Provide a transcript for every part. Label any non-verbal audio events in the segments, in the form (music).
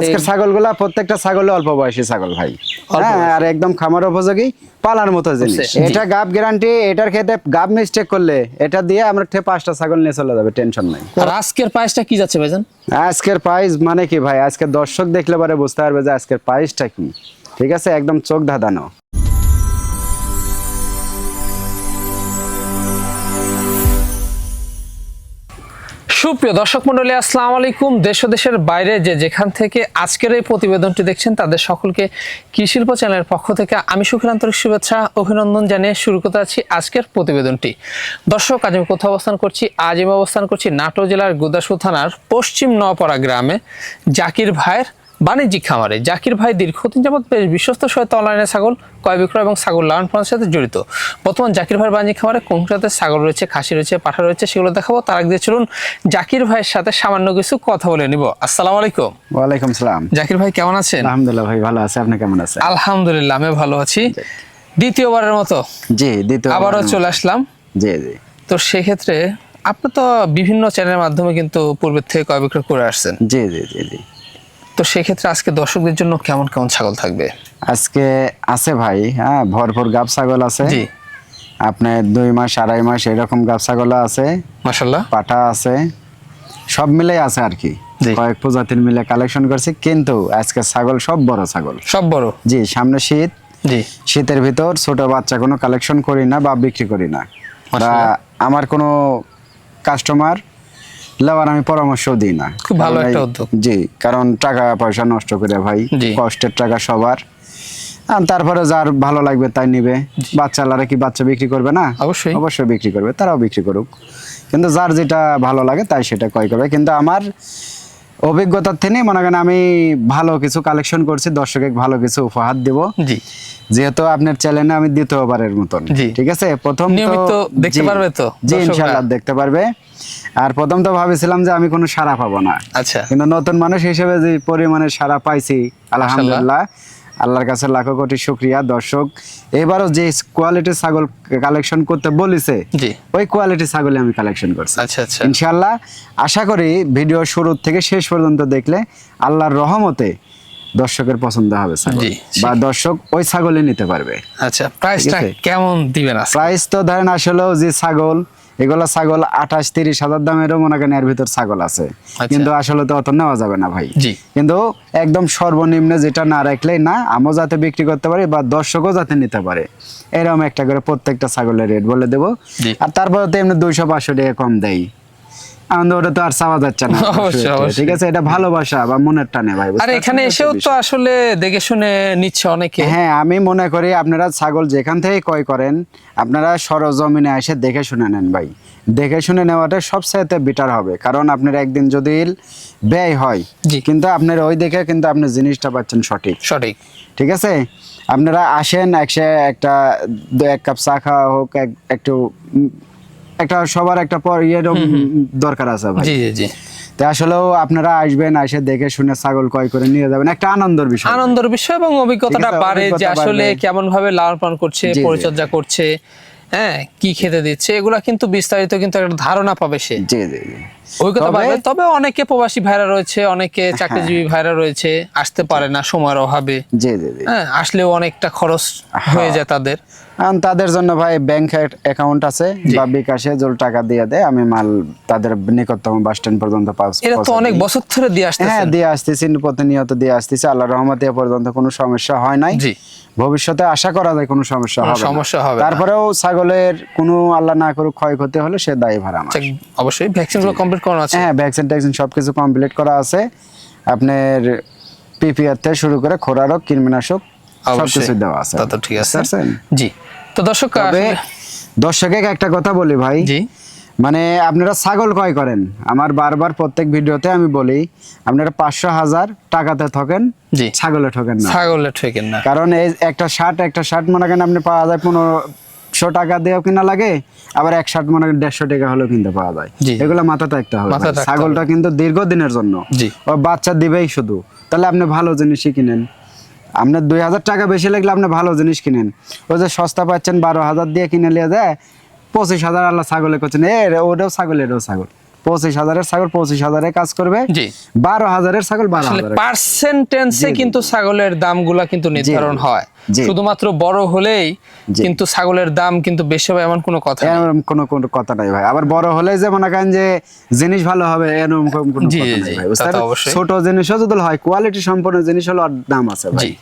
আজকের ছাগলগুলা প্রত্যেকটা ছাগলে অল্প বয়সী ছাগল ভাই। হ্যাঁ আর একদম খামার উপযোগী পালার মতো জিনিস। এটা গাব গ্যারান্টি এটার ক্ষেত্রে গাব মিস্টেক করলে এটা দিয়ে আমরা ঠে পাঁচটা ছাগল নিয়ে চলে যাবে টেনশন নাই। আর আজকের প্রাইসটা কি যাচ্ছে ভাইজান? আজকের প্রাইস মানে কি ভাই? আজকে দর্শক দেখলে পরে বুঝতে পারবে যে আজকের প্রাইসটা কি। ঠিক আছে? একদম চোখ ধাঁধানো। সুপ্রিয় দর্শক মন্ডলী আসসালামু আলাইকুম। দেশ দেশের বাইরে যে যেখান থেকে আজকের এই প্রতিবেদনটি দেখছেন, তাদের সকলকে কৃষিল্প চ্যানেলের পক্ষ থেকে আমি সুখের আন্তরিক শুভেচ্ছা, অভিনন্দন জানিয়ে শুরু করতে আছি আজকের প্রতিবেদনটি। দর্শক, আজ আমি কোথাও অবস্থান করছি? আজ আমি অবস্থান করছি নাটোর জেলার গুদাসু থানার পশ্চিম নপাড়া গ্রামে। জাকির ভাইয়ের বাণিজ্যিক খামারে। জাকির ভাই দীর্ঘদিন যাবৎ বেশ বিশ্বস্ত সহিত অনলাইনে ছাগল ক্রয় বিক্রয় এবং ছাগল লালন পালনের সাথে জড়িত। বর্তমান জাকির ভাইয়ের বাণিজ্যিক খামারে কোন সাথে ছাগল রয়েছে খাসি রয়েছে পাঠা রয়েছে সেগুলো দেখাবো। তার আগে চলুন জাকির ভাইয়ের সাথে সামান্য কিছু কথা বলে নিব। আসসালামু আলাইকুম। ওয়ালাইকুম সালাম। জাকির ভাই কেমন আছেন? আলহামদুলিল্লাহ ভাই ভালো আছে। আপনি কেমন আছেন? আলহামদুলিল্লাহ আমি ভালো আছি। দ্বিতীয়বারের মতো? জি দ্বিতীয় আবারও চলে আসলাম। জি জি। তো সেক্ষেত্রে আপনি তো বিভিন্ন চ্যানেলের মাধ্যমে কিন্তু পূর্বের থেকে ক্রয় বিক্রয় করে আসছেন। জি জি জি জি। তো সেক্ষেত্রে আজকে দর্শকদের জন্য কেমন কেমন ছাগল থাকবে? আজকে আছে ভাই হ্যাঁ ভরপুর গাব ছাগল আছে। জি। আপনার দুই মাস আড়াই মাস এরকম গাব ছাগল আছে। মাশাল্লাহ পাটা আছে। সব মিলে আছে আর কি। কয়েক প্রজাতির মিলে কালেকশন করছি কিন্তু আজকে ছাগল সব বড় ছাগল। সব বড়? জি সামনে শীত। জি। শীতের ভিতর ছোট বাচ্চা কোনো কালেকশন করি না বা বিক্রি করি না। বা আমার কোনো কাস্টমার লেবার আমি পরামর্শ দিই না। খুব ভালো একটা উদ্যোগ। জি কারণ টাকা পয়সা নষ্ট করে ভাই কষ্টের টাকা সবার। তারপরে যার ভালো লাগবে তাই নিবে। বাচ্চালারা কি বাচ্চা বিক্রি করবে না? অবশ্যই। অবশ্যই বিক্রি করবে তারাও বিক্রি করুক। কিন্তু যার যেটা ভালো লাগে তাই সেটা ক্রয় করবে। কিন্তু আমার অভিজ্ঞতার থেকে মনে করেন আমি ভালো কিছু কালেকশন করছি দর্শকে ভালো কিছু উপহার দিব। জি। যেহেতু আপনার চ্যানেলে আমি দ্বিতীয়বারের মতন ঠিক আছে? প্রথম তো- দেখতে পারবে তো জি? ইনশাআল্লাহ দেখতে পারবে। আর প্রথম তো ভাবেছিলাম যে আমি কোনো সারা পাবো না। আচ্ছা। কিন্তু নতুন মানুষ হিসেবে যে পরিমাণে সারা পাইছি আলহামদুলিল্লাহ আল্লাহর কাছে লাখো কোটি শুক্রিয়া দর্শক। এবারও যে কোয়ালিটির ছাগল কালেকশন করতে বলেছে জি। ওই কোয়ালিটি ছাগলে আমি কালেকশন করছি। আচ্ছা আচ্ছা। ইনশাআল্লাহ আশা করি ভিডিও শুরু থেকে শেষ পর্যন্ত দেখলে আল্লাহর রহমতে দর্শকের পছন্দ হবে ছাগল। বা দর্শক ওই ছাগলই নিতে পারবে। আচ্ছা প্রাইসটা কেমন দিবেন প্রাইস তো ধরেন আসলেও যে ছাগল এগুলো ছাগল আঠাশ তিরিশ হাজার দামেরও মনে করেন এর ভিতর ছাগল আছে। কিন্তু আসলে তো অত নেওয়া যাবে না ভাই। কিন্তু একদম সর্বনিম্ন যেটা না রাখলেই না আমও যাতে বিক্রি করতে পারি বা দর্শকও যাতে নিতে পারে। এরকম একটা করে প্রত্যেকটা ছাগলের রেট বলে দেবো। আর তারপরে তো এমনি দুইশো পাঁচশো টাকা কম দেয়। আমাদের ওটা তো আর চাওয়া যাচ্ছে না। (laughs) অবশ্যই। ঠিক আছে এটা ভালোবাসা বা মনের টানে ভাই আর এখানে এসেও তো আসলে দেখে শুনে নিচ্ছে অনেকে। হ্যাঁ আমি মনে করি আপনারা ছাগল যেখান থেকে ক্রয় করেন আপনারা সরজমিনে এসে দেখে শুনে নেন ভাই। দেখে শুনে নেওয়াটা সবচাইতে বেটার হবে। কারণ আপনার একদিন যদি ব্যয় হয় জি। কিন্তু আপনার ওই দেখে কিন্তু আপনি জিনিসটা পাচ্ছেন সঠিক। সঠিক। ঠিক আছে? আপনারা আসেন একসে একটা এক কাপ চা খাওয়া হোক একটু একটা সবার একটা পর ইয়ে দরকার আছে ভাই। জি জি জি। তো আসলেও আপনারা আসবেন এসে দেখে শুনে ছাগল ক্রয় করে নিয়ে যাবেন। একটা আনন্দের বিষয়। আনন্দের বিষয় এবং অভিজ্ঞতাটা বাড়ে যে আসলে কেমন ভাবে লালন পালন করছে। পরিচর্যা করছে হ্যাঁ কি খেতে দিচ্ছে এগুলা কিন্তু বিস্তারিত কিন্তু একটা ধারণা পাবে সে। জি জি অভিজ্ঞতা তবে- পাবে তবে অনেকে প্রবাসী ভাইরা রয়েছে অনেকে চাকরিজীবী ভাইরা রয়েছে আসতে পারে না সময়ের অভাবে। জি জি জি। হ্যাঁ আসলেও অনেকটা খরচ হয়ে যায় তাদের। তাদের জন্য ভাই ব্যাংক অ্যাকাউন্ট আছে বা বিকাশে জল টাকা দিয়ে দেয় আমি মাল তাদের নিকটতম বাস স্ট্যান্ড পর্যন্ত পাস- এরা তো অনেক বছর ধরে দিয়ে হ্যাঁ দিয়ে আসতেছি প্রতিনিয়ত দিয়ে আসতেছি। আল্লাহ রহমতে পর্যন্ত কোনো সমস্যা হয় নাই। জি। ভবিষ্যতে আশা করা যায় কোনো সমস্যা হবে সমস্যা হবে তারপরেও ছাগলের কোনো আল্লাহ না করুক ক্ষয়ক্ষতি হলে সে দায়ী ভাড়া অবশ্যই ভ্যাকসিনগুলো কমপ্লিট করা আছে। হ্যাঁ ভ্যাকসিন ট্যাকসিন সবকিছু কমপ্লিট করা আছে। আপনার পিপিআর থেকে শুরু করে খোরারোগ কীটনাশক অবশ্যই। সবকিছু দেওয়া আছে। তা তো ঠিক আছে। জি। তো দর্শক তবে আসলে- একটা কথা বলি ভাই। জি। মানে আপনারা ছাগল ক্রয় করেন। আমার বারবার প্রত্যেক ভিডিওতে আমি বলি আপনারা পাঁচশো হাজার টাকাতে ঠকেন ছাগলে ঠকেন না। ছাগলের ঠেকেন না। কারণ এই একটা শার্ট একটা শার্ট মনে করেন আপনি পাওয়া যায় পনেরোশো টাকা দিয়েও কিনা লাগে আবার এক শার্ট মনে দেড়শো টাকা হলেও কিনতে পাওয়া যায়। এগুলো মাথা থাকতে হবে ছাগলটা কিন্তু দীর্ঘদিনের জন্য। ও বাচ্চা দিবেই শুধু। তাহলে আপনি ভালো জিনিসই কিনেন। আপনার দুই হাজার টাকা বেশি লাগলে আপনি ভালো জিনিস কিনেন। ওই যে সস্তা পাচ্ছেন বারো হাজার দিয়ে কিনে নিয়ে যায় পঁচিশ হাজার আল্লাহ ছাগলে করছেন। এ ওটাও ছাগল এটাও ছাগল। পঁচিশ হাজারের ছাগল পঁচিশ হাজারে কাজ করবে। বারো হাজারের ছাগল বারো পার্সেন্টেন্সে কিন্তু ছাগলের দামগুলা কিন্তু নির্ধারণ হয়। শুধুমাত্র বড় হলেই কিন্তু ছাগলের দাম কিন্তু বেশি হবে এমন কোনো কথা। এরকম কোনো কোনো কথা নাই ভাই। আবার বড় হলে যে মনে করেন যে জিনিস ভালো হবে এরকম কোনো- কথা নাই ভাই। ছোট জিনিসও যদি হয় কোয়ালিটি সম্পন্ন জিনিস হলো ওর দাম আছে ভাই।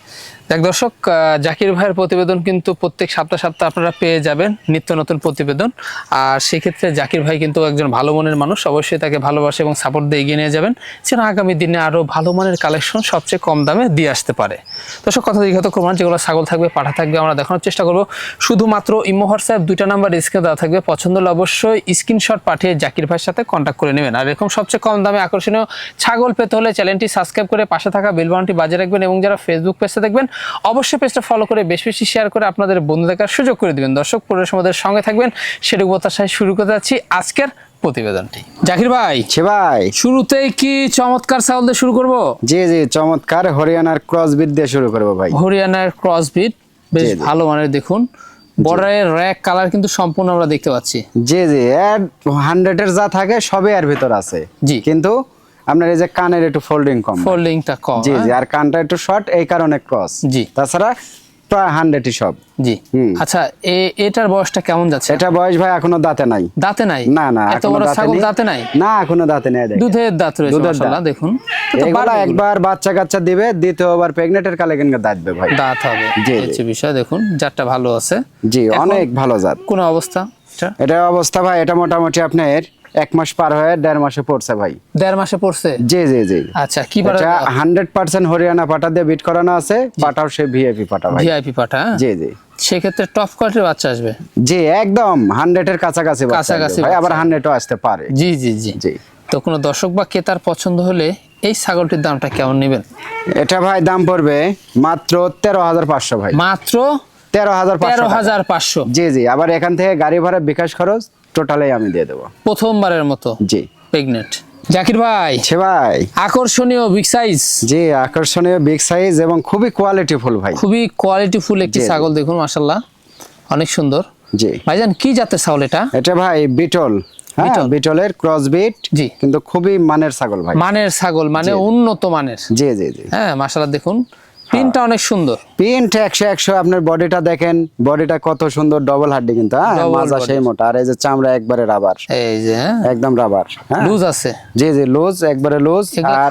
দেখ দর্শক জাকির ভাইয়ের প্রতিবেদন কিন্তু প্রত্যেক সপ্তাহ সপ্তাহ আপনারা পেয়ে যাবেন নিত্য নতুন প্রতিবেদন। আর সেক্ষেত্রে জাকির ভাই কিন্তু একজন ভালো মনের মানুষ অবশ্যই তাকে ভালোবাসে এবং সাপোর্ট দিয়ে এগিয়ে নিয়ে যাবেন। যেন আগামী দিনে আরও ভালো মানের কালেকশন সবচেয়ে কম দামে দিয়ে আসতে পারে। দর্শক কথা দীঘাত প্রমাণ যেগুলো ছাগল থাকবে, পাঠা থাকবে, আমরা দেখানোর চেষ্টা করব। শুধুমাত্র ইমো হোয়াটসঅ্যাপ দুইটা নাম্বার স্ক্রিনে দেওয়া থাকবে। পছন্দ হলে অবশ্যই স্ক্রিনশট পাঠিয়ে জাকির ভাইয়ের সাথে কন্ট্যাক্ট করে নেবেন। আর এরকম সবচেয়ে কম দামে আকর্ষণীয় ছাগল পেতে হলে চ্যানেলটি সাবস্ক্রাইব করে পাশে থাকা বেল বাটনটি বাজিয়ে রাখবেন এবং যারা ফেসবুক পেজে দেখবেন, অবশ্যই পেজটা ফলো করে বেশ বেশি শেয়ার করে আপনাদের বন্ধু দেখার সুযোগ করে দিবেন। দর্শক পুরো আমাদের সঙ্গে থাকবেন। সেটুকু প্রত্যাশায় শুরু করতে যাচ্ছি। আজকের প্রতিবেদনটি। জাকির ভাই সে ভাই। শুরুতেই কি চমৎকার ছাগল দিয়ে শুরু করব? জি জি চমৎকার। হরিয়ানার ক্রস বিদ দিয়ে শুরু করব ভাই। হরিয়ানার ক্রসবিট বেশ। ভালো মানের দেখুন। বর্ডারের র্যাক কালার কিন্তু সম্পূর্ণ আমরা দেখতে পাচ্ছি। জি জি এর হান্ড্রেডের যা থাকে সবই এর ভিতর আছে। জি। কিন্তু আপনার এই যে কানের একটু ফোল্ডিং কম। ফোল্ডিংটা কম জি হ্যাঁ? জি আর কানটা একটু শর্ট এই কারণে ক্রস জি। তাছাড়া প্রায় হান্ড্রেডই সব। জি। আচ্ছা এটার বয়সটা কেমন যাচ্ছে? এটা বয়স ভাই এখনও দাঁতে নাই। দাঁতে নাই? না না এত বড় ছাগল দাঁতে নাই? না এখনও দাঁতে নেই দেখেন। দুধের দাঁত রয়েছে দাঁত। মাশাআল্লাহ দেখুন। এগুলা একবার বাচ্চা কাচ্চা দিবে দ্বিতীয়বার প্রেগনেন্টের কালে কিন্তু দাঁতবে ভাই। দাঁত হবে জি, হচ্ছে বিষয় দেখুন জাতটা ভালো আছে। জি অনেক ভালো জাত। কোন অবস্থা? এটা এটা অবস্থা ভাই এটা মোটামুটি আপনার এক মাস পার হয়ে দেড় মাসে পড়ছে ভাই। দেড় মাসে পড়ছে? জি জি জি। আচ্ছা কি এটা হান্ড্রেড পার্সেন্ট হরিয়ানা পাটা দিয়ে বিট করানো আছে পাটাও সে ভিআইপি পাটা ভাই। ভিআইপি পাটা হ্যাঁ? জি জি। সেক্ষেত্রে টপ কোয়ালিটির বাচ্চা আসবে? জি একদম হান্ড্রেড এর কাছাকাছি কাছাকাছি ভাই আবার হান্ড্রেডও আসতে পারে। জি জি জি। জি। তো কোনো দর্শক বা ক্রেতার পছন্দ হলে এই ছাগলটির দামটা কেমন নেবেন? এটা ভাই দাম পড়বে মাত্র তেরো হাজার পাঁচশো ভাই। মাত্র তেরো হাজার তেরো হাজার পাঁচশো। জি জি আবার এখান থেকে গাড়ি ভাড়া বিকাশ খরচ টোটালি আমি দিয়ে দেবো। প্রথমবারের মতো? জি। প্রেগনেন্ট জাকির ভাই। সে ভাই। আকর্ষণীয় বিগ সাইজ জি আকর্ষণীয় বিগ সাইজ এবং খুবই কোয়ালিটিফুল ভাই। খুবই কোয়ালিটিফুল একটি। ছাগল দেখুন মাসাল্লাহ অনেক সুন্দর। জি। ভাইজান কি জাতের ছাগল এটা? এটা ভাই বিটল। হ্যাঁ বিটলের ক্রস বিট জি। কিন্তু খুবই মানের ছাগল ভাই। মানের ছাগল মানে উন্নত মানের। জি জি জি। হ্যাঁ মাসাল্লাহ দেখুন। অনেক সুন্দর। প্রিন্ট একশো একশো আপনার বডিটা দেখেন বডিটা কত সুন্দর ডবল হাড্ডি কিন্তু হ্যাঁ? মাজা সেই মোটা আর এই যে চামড়া একবারে রাবার এই যে হ্যাঁ? একদম রাবার হ্যাঁ? লুজ আছে। জি জি লুজ একবারে লুজ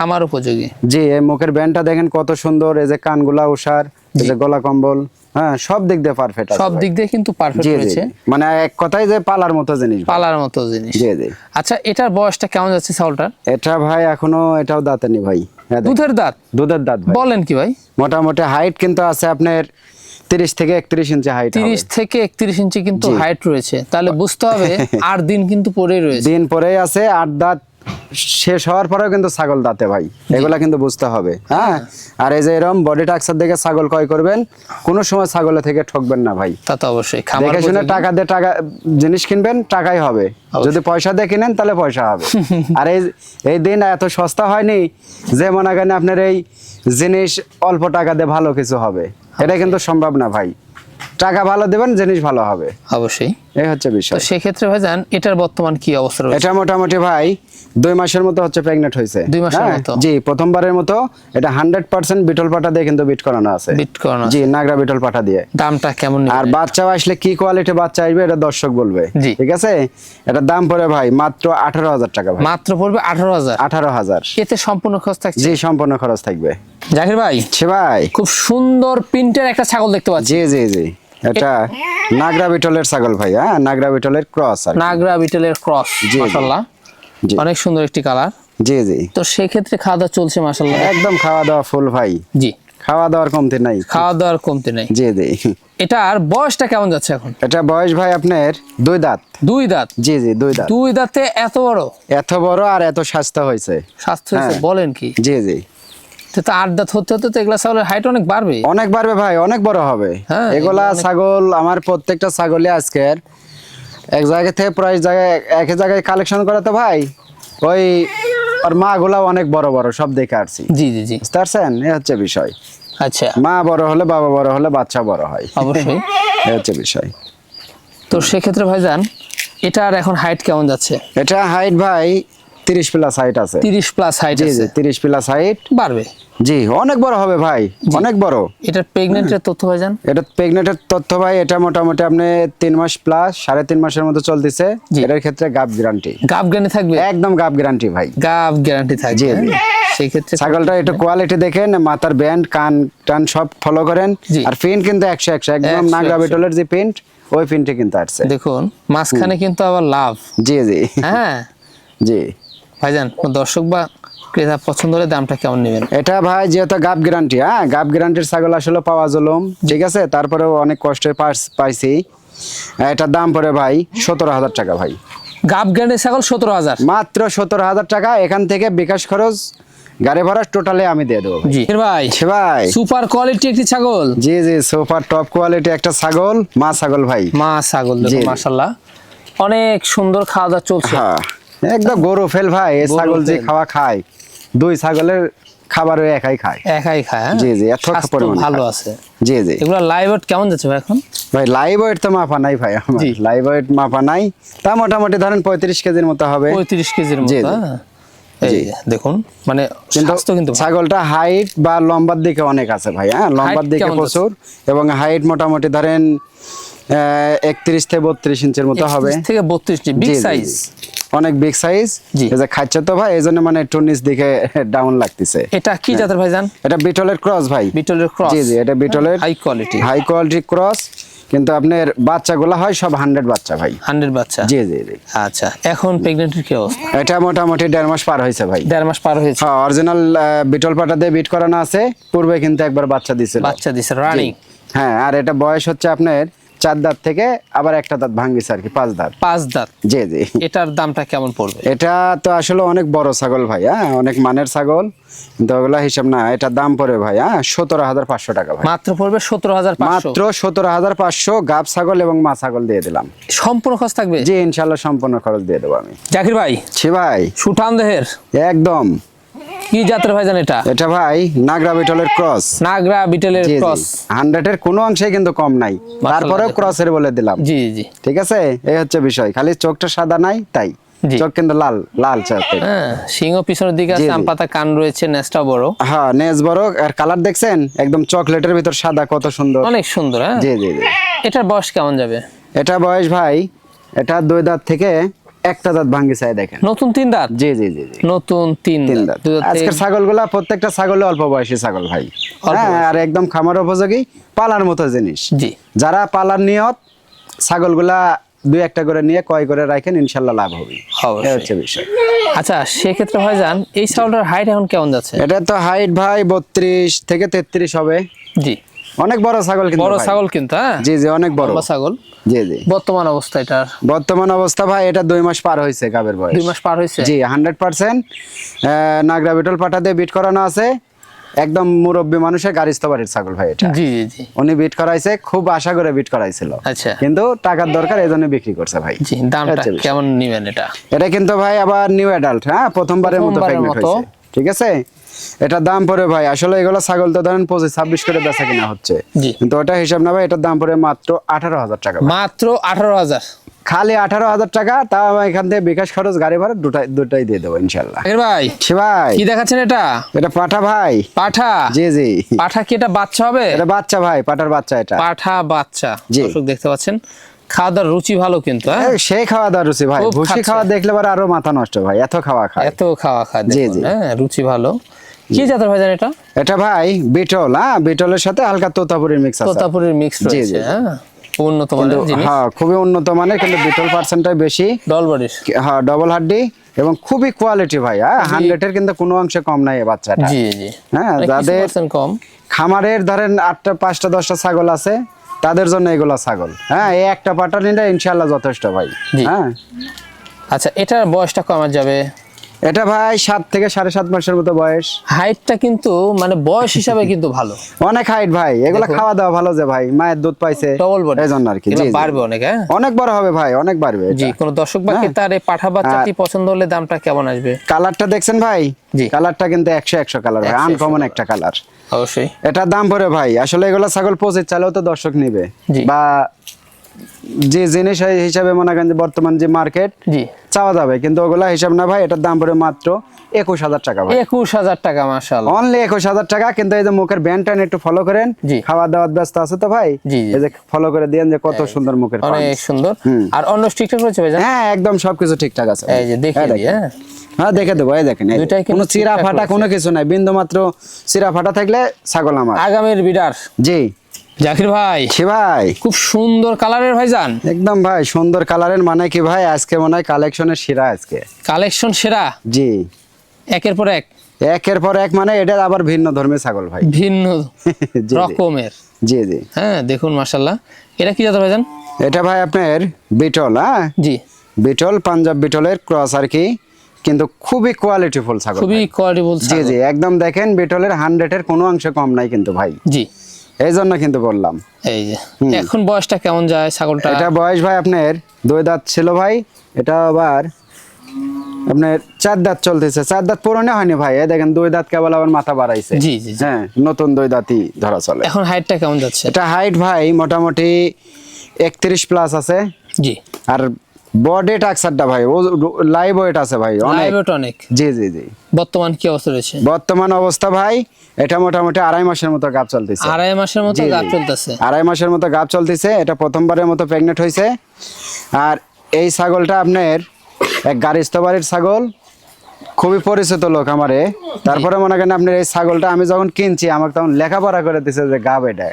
আমার আর উপযোগী। জি এই মুখের ব্যান্ডটা দেখেন কত সুন্দর এই যে কানগুলা উষার এই যে গলা কম্বল। হ্যাঁ সব দিক দিয়ে পারফেক্ট সব দিক দিয়ে কিন্তু পারফেক্ট জি মানে এক কথাই যে পালার মতো জিনিস পালার মতো জিনিস। জি জি। আচ্ছা এটার বয়সটা কেমন যাচ্ছে ছাগলটার এটা ভাই এখনও এটাও দাঁতেনি ভাই। হ্যাঁ দুধের দাঁত? দুধের দাঁত বলেন কি ভাই? মোটামুটি হাইট কিন্তু আছে আপনার তিরিশ থেকে একত্রিশ ইঞ্চি হাইট তিরিশ থেকে একত্রিশ ইঞ্চি কিন্তু হাইট রয়েছে। তাহলে বুঝতে হবে (laughs) আট দিন কিন্তু পরেই রয়েছে। দিন পরেই আছে আট দাঁত শেষ হওয়ার পরেও কিন্তু ছাগল দাঁতে ভাই এগুলা কিন্তু বুঝতে হবে হ্যাঁ? আর এই যে এরকম বডি টাক্সার দেখে ছাগল ক্রয় করবেন কোনো সময় ছাগলে থেকে ঠকবেন না ভাই। তা তো অবশ্যই দেখে শুনে টাকা দিয়ে টাকা জিনিস কিনবেন টাকাই হবে। যদি পয়সা দিয়ে কিনেন তাহলে পয়সা হবে। (laughs) আর এই এই দিন এত সস্তা হয়নি যে মনে করেন আপনার এই জিনিস অল্প টাকা দিয়ে ভালো কিছু হবে এটা কিন্তু সম্ভব না ভাই। টাকা ভালো দেবেন জিনিস ভালো হবে। অবশ্যই। এই হচ্ছে তো বিষয়। সেক্ষেত্রে ভাই জান এটার বর্তমান কি অবস্থা রয়েছে? এটা মোটামুটি ভাই দুই মাসের মতো হচ্ছে প্রেগনেন্ট হয়েছে দুই মাসের হ্যাঁ, মতো? জি প্রথমবারের মতো এটা হান্ড্রেড পার্সেন্ট বিটল পাটা দিয়ে কিন্তু বিট করানো আছে। বিট করানো জি নাগরা বিটল পাটা দিয়ে। দামটা কেমন আর? বাচ্চাও আসলে কি কোয়ালিটি বাচ্চা আসবে এটা দর্শক বলবে। ঠিক আছে? এটার দাম পড়ে ভাই মাত্র আঠারো হাজার টাকা ভাই। মাত্র পড়বে আঠারো হাজার? আঠারো হাজার। এতে সম্পূর্ণ খরচ থাকছে? জি সম্পূর্ণ খরচ থাকবে। জাকির ভাই সে ভাই। খুব সুন্দর প্রিন্টের একটা ছাগল দেখতে পাচ্ছি। জি জি জি। এটা নাগরা বিটলের ছাগল ভাই হ্যাঁ? নাগরা বিটলের ক্রস আর নাগরা বিটলের ক্রস জি অনেক সুন্দর একটি কালার। জি জি। তো সেক্ষেত্রে খাওয়া দাওয়া চলছে মাশাল্লাহ একদম খাওয়া দাওয়া ফুল ভাই। জি। খাওয়া দাওয়ার কমতি নাই। খাওয়া দাওয়ার কমতি নাই। জি জি। এটার বয়সটা কেমন যাচ্ছে এখন? এটা বয়স ভাই আপনার দুই দাঁত। দুই দাঁত? জি জি দুই দাঁত। দুই দাঁতে এত বড়? এত বড় আর এত স্বাস্থ্য হয়েছে। স্বাস্থ্য হয়েছে হ্যাঁ। বলেন কি? জি জি। তো আট দাঁত হতে হতে তো এগুলা ছাগলের হাইট অনেক বাড়বে। অনেক বাড়বে ভাই অনেক বড় হবে। হ্যাঁ, এগুলা ছাগল আমার প্রত্যেকটা ছাগলই আজকের। এক জায়গা থেকে প্রায় জায়গায় এক জায়গায় কালেকশন করে তো ভাই ওই আর মা গুলা অনেক বড় বড় সব দেখে আসছি। জি জি জি। পারছেন? এ হচ্ছে বিষয়। আচ্ছা। মা বড় হলে বাবা বড় হলে বাচ্চা বড় হয়। অবশ্যই। এ হচ্ছে বিষয়। তো সেক্ষেত্রে ভাইজান এটার এখন হাইট কেমন যাচ্ছে? এটা হাইট ভাই তিরিশ প্লাস হাইট আছে। তিরিশ প্লাস হাইট আছে। জি তিরিশ প্লাস হাইট বাড়বে। জি অনেক বড় হবে ভাই অনেক বড়। এটার প্রেগনেন্টের তথ্য ভাইজান এটা প্রেগনেন্টের তথ্য ভাই এটা মোটামুটি আপনি তিন মাস প্লাস সাড়ে তিন মাসের মতো চলতেছে। এটার ক্ষেত্রে গাব গ্যারান্টি গাব গ্যারান্টি থাকবে? একদম গাব গ্যারান্টি ভাই। গাব গ্যারান্টি থাকবে জি, জি। হ্যাঁ? সেই ক্ষেত্রে ছাগলটা একটু কোয়ালিটি দেখেন মাথার ব্যান্ড কান টান সব ফলো করেন। আর প্রিন্ট কিন্তু একশো একশো একদম একশো, নাগরা। বেটলের যে প্রিন্ট ওই প্রিন্টে কিন্তু আসছে। দেখুন মাঝখানে কিন্তু আবার লাভ। জি জি। হ্যাঁ। জি। ভাইজান দর্শক বা ক্রেতা পছন্দ হলে দামটা কেমন নেবেন? এটা ভাই যেহেতু গাব গ্যারান্টি হ্যাঁ? গাব গ্যারান্টির ছাগল আসলে পাওয়া জলম ঠিক আছে? তারপরেও অনেক কষ্টে পাস- পাইছি। এটার দাম পড়ে ভাই সতেরো হাজার টাকা ভাই। গাব গ্যারান্টি ছাগল সতেরো হাজার? মাত্র সতেরো হাজার টাকা এখান থেকে বিকাশ খরচ গাড়ি ভাড়া টোটালি আমি দিয়ে দেবো ভাই। জি। ভাই ভাই। সুপার কোয়ালিটি একটি ছাগল। জি জি সুপার টপ কোয়ালিটি একটা ছাগল মা ছাগল ভাই। মা ছাগল মাশাল্লাহ অনেক সুন্দর খাওয়া দাওয়া চলছে। হ্যাঁ। একদম গরু ফেল ভাই ছাগল যে খাওয়া খায় দুই ছাগলের খাবার একাই খায়। একাই খায় হ্যাঁ? জি, জি, এত পরিমাণে ভালো আছে। জি জি। এগুলো লাইভ কেমন যাচ্ছে ভাই এখন? ভাই লাইভ ওয়েট তো মাপা নাই ভাই আমার। লাইভ ওয়েট মাপা নাই। তা মোটামুটি ধরেন পঁয়ত্রিশ কেজির মতো হবে। পঁয়ত্রিশ কেজির মতো। হ্যাঁ? এই দেখুন মানে স্বাস্থ্য কিন্তু ছাগলটা হাইট বা লম্বার দিকে অনেক আছে ভাই হ্যাঁ? লম্বার দিকে প্রচুর এবং হাইট মোটামুটি ধরেন একত্রিশ থেকে বত্রিশ ইঞ্চের মতো হবে। 31 থেকে বত্রিশ জি, বিগ সাইজ। অনেক বিগ সাইজ জি। এই যে খাচ্ছে তো ভাই মানে একটু নিচ দিকে (laughs) ডাউন লাগতেছে। এটা কি জাতের ভাইজান? এটা বিটলের ক্রস ভাই। বিটলের ক্রস জি জি এটা বিটলের high quality high quality cross কিন্তু আপনার বাচ্চাগুলো হয় সব হান্ড্রেড বাচ্চা ভাই। হান্ড্রেড বাচ্চা? জি জি জি। আচ্ছা এখন প্রেগনেন্টের কি অবস্থা? এটা মোটামুটি দেড় মাস পার হয়েছে ভাই। দেড় মাস পার হয়েছে। হ্যাঁ অরিজিনাল বিটল পাটা দিয়ে বিট করানো আছে পূর্বে কিন্তু একবার বাচ্চা দিছিল। বাচ্চা দিছে রানিং হ্যাঁ আর এটা বয়স হচ্ছে আপনার চার দাঁত থেকে আবার একটা দাঁত ভাঙ্গিছে আর কি পাঁচ দাঁত। পাঁচ দাঁত। জি জি। এটার দামটা কেমন পড়বে? এটা তো আসলে অনেক বড় ছাগল ভাই হ্যাঁ? অনেক মানের ছাগল কিন্তু ওগুলা হিসাব না এটার দাম পড়ে ভাই হ্যাঁ? সতেরো হাজার পাঁচশো টাকা ভাই। মাত্র পড়বে সতেরো হাজার মাত্র সতেরো হাজার পাঁচশো গাব ছাগল এবং মা ছাগল দিয়ে দিলাম। সম্পূর্ণ খরচ থাকবে? জি ইনশাল্লাহ সম্পূর্ণ খরচ দিয়ে দেবো আমি। জাকির ভাই ছি ভাই। সুঠাম দেহের। একদম। কি জাতের ভাইজান এটা? এটা ভাই নাগরা বিটলের ক্রস নাগরা বিটেলের ক্রস হান্ড্রেডের কোনো অংশে কিন্তু কম নাই। তারপরেও ক্রসের বলে দিলাম। জি জি। ঠিক আছে? এই হচ্ছে বিষয়। খালি চোখটা সাদা নাই তাই। চোখ কিন্তু লাল লাল হ্যাঁ সিংহ পিছনের দিকে আছে আম পাতা কান রয়েছে নেসটা বড়। হ্যাঁ নেজ বড়। আর কালার দেখছেন? একদম চকলেটের ভিতর সাদা কত সুন্দর। অনেক সুন্দর হ্যাঁ। জি জি জি। এটার বয়স কেমন যাবে? এটা বয়স ভাই এটা দুই দাঁত থেকে একটা দাঁত ভাঙ্গি চাই দেখেন। নতুন তিন দাঁত? জি জি জি নতুন তিন দাঁত। আজকের ছাগলগুলা প্রত্যেকটা ছাগলে অল্প বয়সী ছাগল ভাই। হ্যাঁ আর একদম খামার উপযোগী পালার মতো জিনিস। জি। যারা পালার নিয়ত ছাগলগুলা দুই একটা করে নিয়ে কয় করে রাখেন ইনশাল্লাহ লাভ হবে। হচ্ছে বিষয়। আচ্ছা সেক্ষেত্রে ভাইজান এই ছাগলটার হাইট এখন কেমন যাচ্ছে? এটা তো হাইট ভাই বত্রিশ থেকে তেত্রিশ হবে। জি। অনেক বড় ছাগল কিন্তু বড় ছাগল কিন্তু হ্যাঁ? জি জি অনেক বড়। লম্বা ছাগল। জি জি। বর্তমান অবস্থা এটার বর্তমান অবস্থা ভাই এটা দুই মাস পার হয়েছে গাবের বয়স। দুই মাস পার হয়েছে জি হান্ড্রেড পার্সেন্ট নাগরা বিটল পাটা দিয়ে বিট করানো আছে। একদম মুরব্বী মানুষের গারিস্থ বাড়ির ছাগল ভাই এটা। জি জি জি। উনি বিট করাইছে খুব আশা করে বিট করাইছিল। আচ্ছা। কিন্তু টাকার দরকার এই জন্য বিক্রি করছে ভাই। জি দামটা কেমন নিবেন এটা? এটা কিন্তু ভাই আবার নিউ অ্যাডাল্ট হ্যাঁ? প্রথমবারের মতো প্রেগনেন্ট হয়েছে। ঠিক আছে? এটা দাম পড়ে ভাই আসলে এগুলো ছাগল তো ধরেন পঁচিশ ছাব্বিশ করে বেচা কিনা হচ্ছে। কিন্তু ওটা হিসাব না ভাই এটার দাম পড়ে মাত্র আঠারো হাজার টাকা মাত্র আঠারো হাজার। খালি আঠারো হাজার টাকা তাও আমি এখান থেকে বিকাশ খরচ গাড়ি ভাড়া দুটাই দুটাই দিয়ে দেবো ইনশাল্লাহ ভাই ভাই। কি দেখাচ্ছেন এটা? এটা পাঠা ভাই। পাঠা? জি জি। পাঠা কি এটা বাচ্চা হবে? এটা বাচ্চা ভাই পাটার বাচ্চা এটা। পাঠা বাচ্চা। দর্শক দেখতে পাচ্ছেন খাওয়া দাওয়ার রুচি ভালো কিন্তু হ্যাঁ? সেই খাওয়া দাওয়া রুচি ভাই। ভুসি। খাওয়া দেখলে আরও মাথা নষ্ট ভাই এত খাওয়া খায়। এত খাওয়া খায় জি, জি। হ্যাঁ রুচি ভালো। কি জাতের ভাইজান এটা? এটা ভাই বিটল হ্যাঁ? বিটলের সাথে হালকা তোতাপুরির মিক্স আছে। তোতাপুরের মিক্স রয়েছে হ্যাঁ? উন্নত মানের জিনিস। হ্যাঁ খুবই উন্নত মানের কিন্তু বিটল পার্সেন্টটাই বেশি। ডলবাড়ির হ্যাঁ ডবল হাড্ডি এবং খুবই কোয়ালিটি ভাই হ্যাঁ? হান্ড্রেডের কিন্তু কোনো অংশে কম নাই বাচ্চাটা। জি জি। হ্যাঁ, মানে যাদের- কম। খামারের ধরেন আটটা পাঁচটা দশটা ছাগল আছে তাদের জন্য এগুলা ছাগল। হ্যাঁ এই একটা পাটা নিলে ইনশাল্লাহ যথেষ্ট ভাই। হ্যাঁ। আচ্ছা এটার বয়সটা কমা যাবে? এটা ভাই সাত থেকে সাড়ে সাত মাসের মতো বয়স। হাইটটা কিন্তু মানে বয়স হিসাবে (laughs) কিন্তু ভালো। অনেক হাইট ভাই এগুলা। খাওয়া দাওয়া ভালো যে ভাই মায়ের দুধ পাইছে ডবল বডি এই জন্য আর কি। বাড়বে অনেক হ্যাঁ? অনেক বড় হবে ভাই অনেক বাড়বে জি কোন দর্শক বা হ্যাঁ। ক্রেতার এই পাঠা বাচ্চাটি পছন্দ হলে দামটা কেমন আসবে? কালারটা দেখছেন ভাই? জি। কালারটা কিন্তু একশো একশো কালার ভাই 100 আনকমন একটা কালার। অবশ্যই। এটার দাম পড়ে ভাই আসলে এগুলা ছাগল পঁচিশ চালেও তো দর্শক নিবে। বা যে জিনিস এই হিসাবে মনে করেন বর্তমান যে মার্কেট জি। চাওয়া যাবে। কিন্তু ওগুলা হিসাব না ভাই এটার দাম পড়ে মাত্র একুশ হাজার টাকা ভাই। একুশ হাজার টাকা মাশাআল্লাহ। অনলি একুশ হাজার টাকা কিন্তু এই যে মুখের ব্যান্ডটা একটু ফলো করেন। জি। খাওয়া দাওয়ার ব্যস্ত আছে তো ভাই। এই যে ফলো করে দিয়েন যে কত সুন্দর মুখের অনেক সুন্দর। আর অন্য ঠিকঠাক রয়েছে ভাইজান হ্যাঁ একদম সবকিছু ঠিকঠাক আছে এই যে দেখে দিই হ্যাঁ। হ্যাঁ দেখে দেবো এই দেখেন কোনো চিরা ফাটা কোনো কিছু নাই। বিন্দু মাত্র চিরা ফাটা থাকলে ছাগল আমার। আগামীর বিডার জি। জাকির ভাই। ছি ভাই। খুব সুন্দর কালারের ভাইজান। একদম ভাই সুন্দর কালারের মানে কি ভাই? আজকে মনে হয় কালেকশনের সেরা আজকে। কালেকশন সেরা? জি। একের পর এক? একের পর এক মানে এটার আবার ভিন্ন ধর্মের ছাগল ভাই। ভিন্ন (laughs) জি জি। রকমের। জি জি। হ্যাঁ দেখুন মাশাল্লাহ এটা কি জাতের ভাইজান? এটা ভাই আপনার বিটল হ্যাঁ? জি। বিটল পাঞ্জাব বিটলের ক্রস আর কি। কিন্তু খুবই কোয়ালিটিফুল ছাগল খুবই কোয়ালিটিফুল জি জি। একদম দেখেন বিটলের হান্ড্রেডের কোনো অংশ কম নাই কিন্তু ভাই। জি। এই জন্য কিন্তু বললাম। এই যে এখন বয়সটা কেমন যায় ছাগলটা? এটা বয়স ভাই আপনার দুই দাঁত ছিল ভাই এটা আবার আপনার চার দাঁত চলতেছে। চার দাঁত পুরনো হয়নি ভাই এই দেখেন দুই দাঁত কেবল আবার মাথা বাড়াইছে। জি, জি, জি। হ্যাঁ নতুন দুই দাঁতই ধরা চলে। এখন হাইটটা কেমন যাচ্ছে? এটা হাইট ভাই মোটামুটি একত্রিশ প্লাস আছে। জি। আর বডি টাক্সারটা ভাই ও লাইভ ওয়েট আছে ভাই অনেক। অনেক। জি জি জি। বর্তমান কি অবস্থা রয়েছে? বর্তমান অবস্থা ভাই এটা মোটামুটি আড়াই মাসের মতো গাপ চলতেছে। আড়াই মাসের মতো জি। চলতেছে। আড়াই মাসের মতো গাপ চলতেছে এটা প্রথমবারের মতো প্রেগনেন্ট হয়েছে আর এই ছাগলটা আপনার এক গারিস্থ বাড়ির ছাগল খুবই পরিচিত লোক আমারে। তারপরে মনে করেন আপনার এই ছাগলটা আমি যখন কিনছি আমাকে তখন লেখাপড়া করে দিছে যে গাব এটা।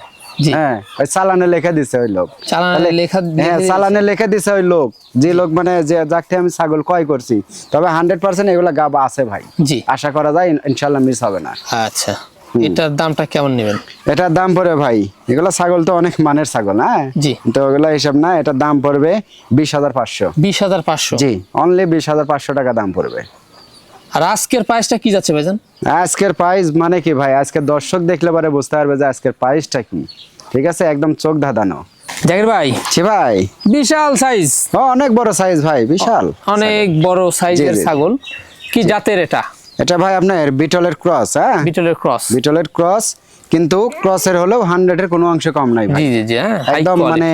হ্যাঁ ওই চালানে লেখা দিছে ওই লোক। চালানে লেখা হ্যাঁ চালানে লেখা দিছে ওই লোক। যে লোক মানে যে যাকে আমি ছাগল ক্রয় করছি তবে হান্ড্রেড পার্সেন্ট এগুলা গাব আছে ভাই। জি। আশা করা যায় ইনশাল্লাহ মিস হবে না। আচ্ছা। এটার দামটা কেমন নেবেন? এটার দাম পড়বে ভাই এগুলো ছাগল তো অনেক মানের ছাগল হ্যাঁ? জি। তো ওগুলো হিসাব না এটার দাম পড়বে বিশ হাজার পাঁচশো। বিশ হাজার পাঁচশো। জি অনলি বিশ হাজার পাঁচশো টাকা দাম পড়বে। আর আজকের প্রাইসটা কি যাচ্ছে ভাইজান? আজকের প্রাইস মানে কি ভাই? আজকে দর্শক দেখলে পরে বুঝতে পারবে যে আজকের প্রাইসটা কি। ঠিক আছে? একদম চোখ ধাঁধানো। জাকির ভাই ছি ভাই। বিশাল সাইজ ও অনেক বড় সাইজ ভাই বিশাল অনেক বড় সাইজের জি, জি। ছাগল। কি জাতের এটা? এটা ভাই আপনার বিটলের ক্রস হ্যাঁ? বিটলের ক্রস বিটলের ক্রস কিন্তু ক্রসের হলেও হান্ড্রেডের কোনো অংশ কম নাই ভাই। জি জি জি হ্যাঁ একদম মানে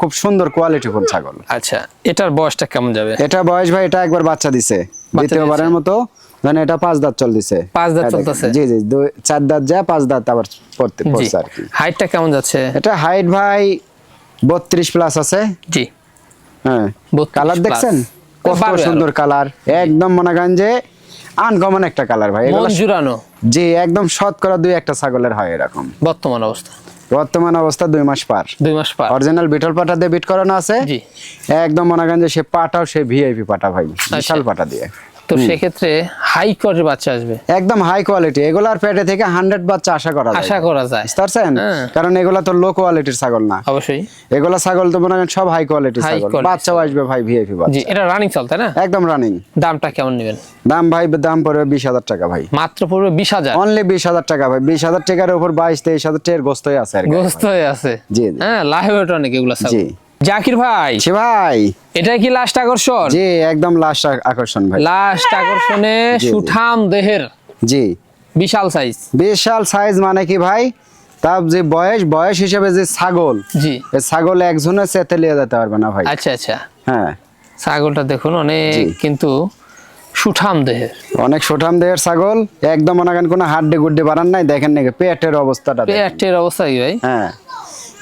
খুব সুন্দর কোয়ালিটি কোয়ালিটিফুল ছাগল। আচ্ছা এটার বয়সটা কেমন যাবে? এটা বয়স ভাই এটা একবার বাচ্চা দিছে। দ্বিতীয়বারের মতো মানে এটা পাঁচ দাঁত চলতেছে। পাঁচ দাঁত চলতেছে? জি জি দুই- চার দাঁত যা পাঁচ দাঁত আবার পড়তে পড়ছে আর কি হাইটটা কেমন যাচ্ছে? এটা হাইট ভাই বত্রিশ প্লাস আছে। জি। হ্যাঁ। কালার দেখছেন? কত সুন্দর কালার একদম মনে করেন যে আনকমন একটা কালার ভাই। মন জুড়ানো। জি একদম শতকরা দুই একটা ছাগলের হয় এরকম। বর্তমান অবস্থা। বর্তমান অবস্থা দুই মাস পার। দুই মাস পার। অরিজিনাল বিটল পাটা দিয়ে বিট করানো আছে। জি। একদম মনে করেন যে সে পাটাও সে ভিআইপি পাটা ভাই। বিশাল পাটা দিয়ে। তো সেক্ষেত্রে হাই কোয়ালিটির বাচ্চা আসবে। একদম হাই কোয়ালিটি এগুলার পেটে থেকে হান্ড্রেড বাচ্চা আশা করা যায়। আশা করা যায়। পারছেন? হ্যাঁ। কারণ এগুলা তো লো কোয়ালিটির ছাগল না। অবশ্যই। এগুলা ছাগল তো মনে করেন সব হাই কোয়ালিটির ছাগল। বাচ্চাও আসবে ভাই ভিআইপি জি এটা রানিং চলতে না? একদম রানিং দামটা কেমন নেবেন? দাম ভাই দাম পড়বে বিশ হাজার টাকা ভাই। মাত্র পড়বে বিশ হাজার? অনলি বিশ হাজার টাকা ভাই। বিশ হাজার টাকার উপর বাইশ তেইশ হাজার টাকার গোস্তই আছে আর আছে। জি। হ্যাঁ লাইভ অনেক এগুলো জি। জাকির ভাই ছি ভাই। এটা কি লাস্ট আকর্ষণ? জি একদম লাস্ট আকর্ষণ ভাই। লাস্ট আকর্ষণে সুঠাম দেহের। জি। বিশাল সাইজ বিশাল সাইজ মানে কি ভাই? তার যে বয়স বয়স হিসেবে যে ছাগল জি। এই ছাগল একজনে চেতে লিয়ে যেতে পারবে না ভাই। আচ্ছা আচ্ছা। হ্যাঁ। ছাগলটা দেখুন অনেক কিন্তু সুঠাম দেহের। অনেক সুঠাম দেহের ছাগল। একদম মনে করেন কোনো হাড্ডি গুড্ডে বাড়ান নাই। দেখেন নাকি পেটের অবস্থাটা পেটের অবস্থা কি ভাই। হ্যাঁ।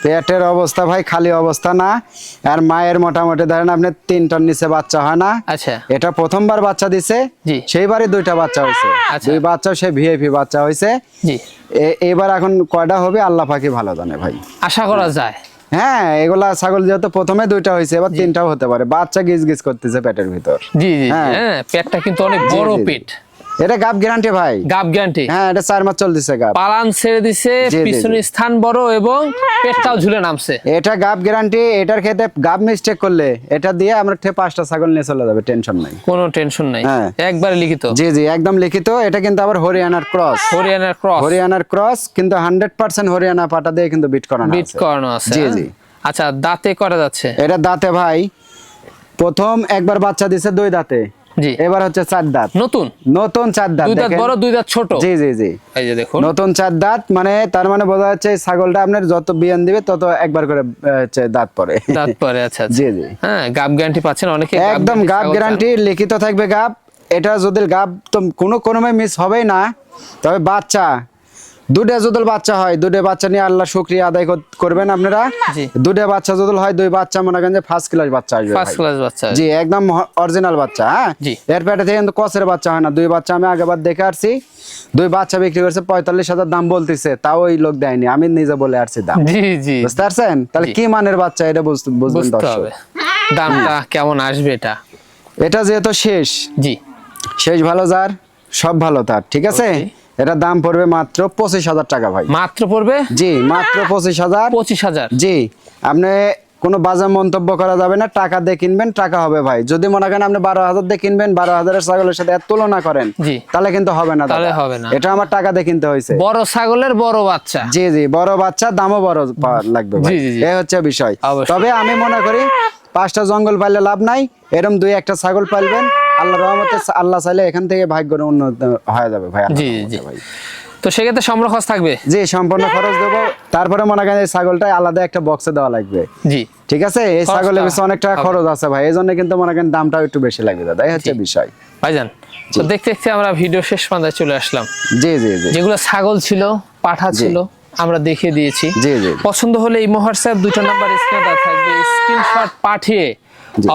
পেটের অবস্থা ভাই খালি অবস্থা না। আর মায়ের মোটামুটি ধরেন আপনি তিনটার নিচে বাচ্চা হয় না। আচ্ছা। এটা প্রথমবার বাচ্চা দিছে। সেইবারই দুইটা বাচ্চা হয়েছে। আচ্ছা। দুই বাচ্চা সে ভিআইপি বাচ্চা হয়েছে। এবার এখন কয়টা হবে আল্লাহ পাকি ভালো জানে ভাই। আশা করা যায়। হ্যাঁ এগুলা ছাগল যেহেতু প্রথমে দুইটা হয়েছে এবার তিনটাও হতে পারে। বাচ্চা গিজ গিজ করতেছে পেটের ভিতর। জি জি হ্যাঁ। হ্যাঁ পেটটা কিন্তু অনেক বড়। পেট। এটা গাপ গ্যারান্টি ভাই। গাব গ্যারান্টি হ্যাঁ এটা চার মাস চলতেছে গাপ পালান ছেড়ে দিছে পিছনের স্থান বড় এবং পেটটাও ঝুলে নামছে। এটা গাপ গ্যারান্টি এটার ক্ষেত্রে গাপ মিস্টেক করলে এটা দিয়ে আমরা ঠিক পাঁচটা ছাগল নিয়ে চলে যাবে টেনশন নাই। কোনো টেনশন নাই। হ্যাঁ। একবারে লিখিত। জি জি একদম লিখিত। এটা কিন্তু আবার হরিয়ানার ক্রস হরিয়ানার ক্রস হরিয়ানার ক্রস কিন্তু হান্ড্রেড পার্সেন্ট হরিয়ানা পাটা দিয়ে কিন্তু বিট করানো বিট করানো আছে জি, হ্যাঁ? জি। আচ্ছা দাঁতে করা যাচ্ছে? এটা দাঁতে ভাই প্রথম একবার বাচ্চা দিছে দুই দাঁতে। জি। এবার হচ্ছে চার দাঁত। নতুন? নতুন চার দাঁত দুই দাঁত বড় দুই দাঁত ছোট? জি জি জি। এই যে দেখুন। নতুন চার দাঁত মানে তার মানে বোঝা যাচ্ছে ছাগলটা আপনার যত বিয়ান দিবে তত একবার করে হচ্ছে দাঁত পরে। দাঁত পরে আচ্ছা আচ্ছা। জি জি। হ্যাঁ গাব গ্যারান্টি পাচ্ছেন অনেকে একদম গাব গ্যারান্টি লিখিত থাকবে গাব এটা যদি গাব তো কোনো কোনো মিস হবেই না তবে বাচ্চা দুটা যদি বাচ্চা হয় দুটো বাচ্চা নিয়ে আল্লাহ শুক্রিয়া আদায় করবেন আপনারা। জি। দুটো বাচ্চা যদি হয় দুই বাচ্চা মনে করেন যে ফার্স্ট ক্লাস বাচ্চা আসবে ফার্স্ট ক্লাস বাচ্চা জি একদম অরিজিনাল বাচ্চা হ্যাঁ? জি। এর পেটে থেকে কিন্তু কসের বাচ্চা হয় না। দুই বাচ্চা আমি আগেবার দেখে আসছি। দুই বাচ্চা বিক্রি করছে পঁয়তাল্লিশ হাজার দাম বলতেছে তাও ওই লোক দেয়নি। আমি নিজে বলে আসছি দাম। জি জি। বুঝতে পারছেন? তাহলে কি মানের বাচ্চা এটা বুঝতে বুঝবেন বুঝতে দর্শক। হবে। দামটা কেমন আসবে এটা? এটা যেহেতু শেষ। জি। শেষ ভালো যার সব ভালো তার ঠিক আছে. এটা দাম পড়বে মাত্র পঁচিশ হাজার টাকা ভাই। মাত্র পড়বে? জি মাত্র পঁচিশ হাজার। পঁচিশ হাজার। জি আপনি কোনো বাজার মন্তব্য করা যাবে না টাকা দিয়ে কিনবেন টাকা হবে ভাই। যদি মনে করেন আপনি বারো হাজার দিয়ে কিনবেন বারো হাজারের ছাগলের সাথে তুলনা করেন তাহলে কিন্তু হবে না তাহলে হবে না। এটা আমার টাকা দিয়ে কিনতে হয়েছে। বড় ছাগলের বড় বাচ্চা। জি জি বড় বাচ্চা দামও বড় লাগবে। এই হচ্ছে বিষয়। তবে আমি মনে করি পাঁচটা জঙ্গল পাইলে লাভ নাই এরম দুই একটা ছাগল পালবেন আল্লাহ রহমতে আল্লাহ চাইলে এখান থেকে ভাগ্য উন্নত হয়ে যাবে ভাই জি, জি। ভাই। তো সেক্ষেত্রে সম্পূর্ণ খরচ থাকবে? জি সম্পূর্ণ খরচ দেবো। তারপরে মনে করেন এই ছাগলটা আলাদা একটা বক্সে দেওয়া লাগবে। জি। ঠিক আছে? এই ছাগলের পিছনে অনেক টাকা খরচ আছে ভাই এই জন্য কিন্তু মনে করেন দামটাও একটু বেশি লাগবে দাদা এই হচ্ছে। বিষয়। ভাইজান তো দেখতে দেখতে আমরা ভিডিও শেষ পর্যায়ে চলে আসলাম। জি জি জি। যেগুলো ছাগল ছিল পাঠা ছিল আমরা দেখিয়ে দিয়েছি। জি, জি। পছন্দ হলে এই হোয়াটসঅ্যাপ দুটো নাম্বার স্ক্রিনে থাকবে স্ক্রিনশট পাঠিয়ে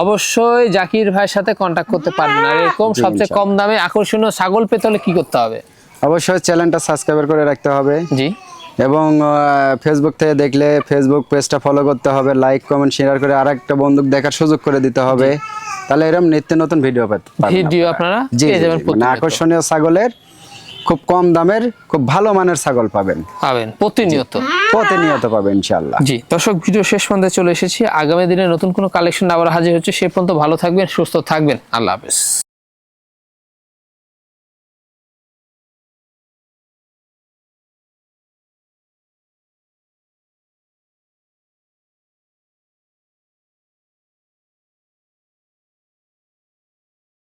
অবশ্যই জাকির ভাইয়ের সাথে কন্ট্যাক্ট করতে পারবেন। আর এরকম সবচেয়ে কম দামে আকর্ষণীয় ছাগল পেতে হলে কি করতে হবে? অবশ্যই চ্যানেলটা সাবস্ক্রাইব করে রাখতে হবে। জি। এবং ফেসবুক থেকে দেখলে ফেসবুক পেজটা ফলো করতে হবে লাইক কমেন্ট শেয়ার করে আর একটা বন্ধুক দেখার সুযোগ করে দিতে হবে। তাহলে এরকম নিত্য নতুন ভিডিও ভিডিও আপনারা। পেয়ে যাবেন মানে। আকর্ষণীয় ছাগলের খুব কম দামের খুব ভালো মানের ছাগল পাবেন। পাবেন প্রতিনিয়ত। প্রতিনিয়ত পাবেন ইনশাআল্লাহ। জি দর্শক ভিডিও শেষ পর্যন্ত চলে এসেছি। আগামী দিনে নতুন কোনো কালেকশন আবার হাজির হচ্ছে সে পর্যন্ত ভালো থাকবেন সুস্থ থাকবেন। আল্লাহ হাফেজ।